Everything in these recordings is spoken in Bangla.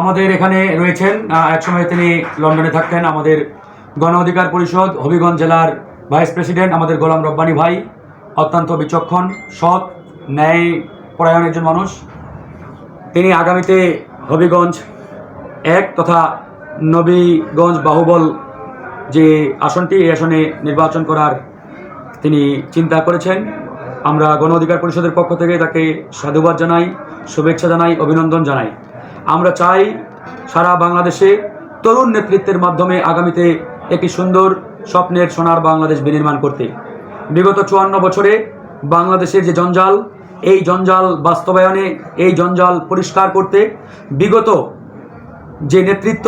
আমাদের এখানে রয়েছেন একসময় তিনি লন্ডনে থাকতেন, আমাদের গণ অধিকার পরিষদ, হবিগঞ্জ জেলার ভাইস প্রেসিডেন্ট, আমাদের গোলাম রব্বানী ভাই, অত্যন্ত বিচক্ষণ, সৎ, ন্যায় পরায়ণ একজন মানুষ। তিনি আগামীতে হবিগঞ্জ এক তথা নবীগঞ্জ বাহুবল যে আসনটি, এই আসনে নির্বাচন করার তিনি চিন্তা করেছেন। আমরা গণ অধিকার পরিষদের পক্ষ থেকে তাকে সাধুবাদ জানাই, শুভেচ্ছা জানাই, অভিনন্দন জানাই। আমরা চাই সারা বাংলাদেশে তরুণ নেতৃত্বের মাধ্যমে আগামীতে একটি সুন্দর স্বপ্নের সোনার বাংলাদেশ বিনির্মাণ করতে। বিগত চুয়ান্ন বছরে বাংলাদেশের যে জঞ্জাল, এই জঞ্জাল বাস্তবায়নে, এই জঞ্জাল পরিষ্কার করতে বিগত যে নেতৃত্ব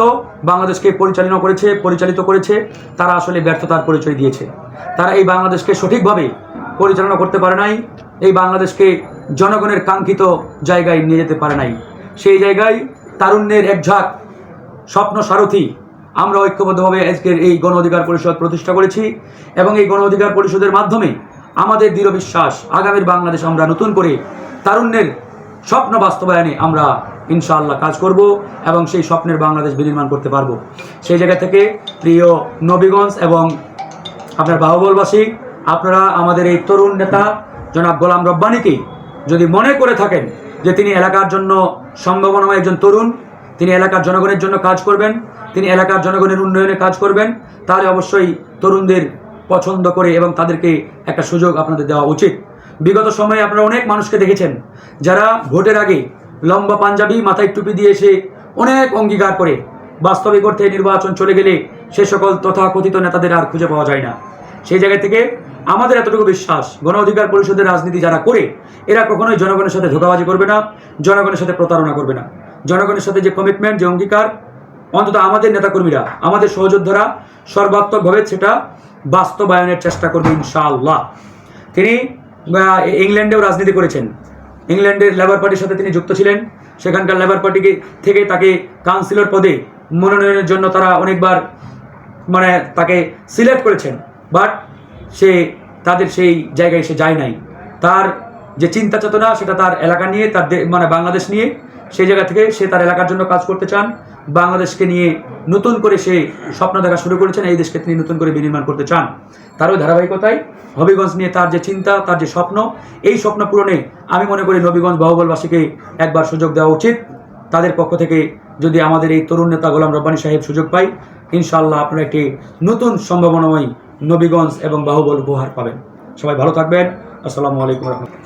বাংলাদেশকে পরিচালনা করেছে, পরিচালিত করেছে, তারা আসলে ব্যর্থতার পরিচয় দিয়েছে। তারা এই বাংলাদেশকে সঠিকভাবে পরিচালনা করতে পারে নাই, এই বাংলাদেশকে জনগণের কাঙ্ক্ষিত জায়গায় নিয়ে যেতে পারে নাই। সেই জায়গায় তারুণ্যের এক ঝাঁক, স্বপ্ন সারথী। আমরা ঐক্যবদ্ধভাবে আজকের এই গণ অধিকার পরিষদ প্রতিষ্ঠা করেছি এবং এই গণ অধিকার পরিষদের মাধ্যমে আমাদের দৃঢ় বিশ্বাস, আগামীর বাংলাদেশ আমরা নতুন করে তারুণ্যের স্বপ্ন বাস্তবায়নে আমরা ইনশাআল্লাহ কাজ করব এবং সেই স্বপ্নের বাংলাদেশ বিনির্মাণ করতে পারব। সেই জায়গা থেকে প্রিয় নবীগঞ্জ এবং আপনার বাহুবলবাসী, আপনারা আমাদের এই তরুণ নেতা জনাব গোলাম রব্বানীকে যদি মনে করে থাকেন যে তিনি এলাকার জন্য সম্ভাবনাময় একজন তরুণ, তিনি এলাকার জনগণের জন্য কাজ করবেন, তিনি এলাকার জনগণের উন্নয়নে কাজ করবেন, তাহলে অবশ্যই তরুণদের পছন্দ করে এবং তাদেরকে একটা সুযোগ আপনাদের দেওয়া উচিত। বিগত সময়ে আপনারা অনেক মানুষকে দেখেছেন, যারা ভোটের আগে লম্বা পাঞ্জাবি, মাথায় টুপি দিয়ে এসে অনেক অঙ্গীকার করে, বাস্তবিক অর্থে নির্বাচন চলে গেলে সে সকল তথাকথিত নেতাদের আর খুঁজে পাওয়া যায় না। সেই জায়গা থেকে আমাদের এতটুকু বিশ্বাস, গণ অধিকার পরিষদের রাজনীতি যারা করে, এরা কখনোই জনগণের সাথে ধোকাবাজি করবে না, জনগণের সাথে প্রতারণা করবে না। জনগণের সাথে যে কমিটমেন্ট যে অঙ্গীকার, অন্তত আমাদের নেতাকর্মীরা, আমাদের সহযোদ্ধারা সর্বাত্মকভাবে সেটা বাস্তবায়নের চেষ্টা করবে ইনশাআল্লাহ। তিনি ইংল্যান্ডেও রাজনীতি করেছেন। ইংল্যান্ডের লেবার পার্টির সাথে তিনি যুক্ত ছিলেন। সেখানকার লেবার পার্টিকে থেকে তাকে কাউন্সিলর পদে মনোনয়নের জন্য তারা অনেকবার মানে তাকে সিলেক্ট করেছেন। বাট সে তাদের সেই জায়গায় সে যায় নাই। তার যে চিন্তা চেতনা, সেটা তার এলাকা নিয়ে, তার মানে বাংলাদেশ নিয়ে, সেই জায়গা থেকে সে তার এলাকার জন্য কাজ করতে চান। বাংলাদেশকে নিয়ে নতুন করে সে স্বপ্ন দেখা শুরু করেছেন, এই দেশকে তিনি নতুন করে বিনির্মাণ করতে চান। তারও ধারাবাহিকতায় হবিগঞ্জ নিয়ে তার যে চিন্তা, তার যে স্বপ্ন, এই স্বপ্ন পূরণে আমি মনে করি নবীগঞ্জ বাহুবলবাসীকে একবার সুযোগ দেওয়া উচিত। তাদের পক্ষ থেকে যদি আমাদের এই তরুণ নেতা গোলাম রব্বানী সাহেব সুযোগ পাই ইনশাআল্লাহ আপনারা একটি নতুন সম্ভাবনাময় নবীগঞ্জ এবং বাহুবল উপহার পাবেন। সবাই ভালো থাকবেন। আসসালামু আলাইকুম রহমতুল্লাহ।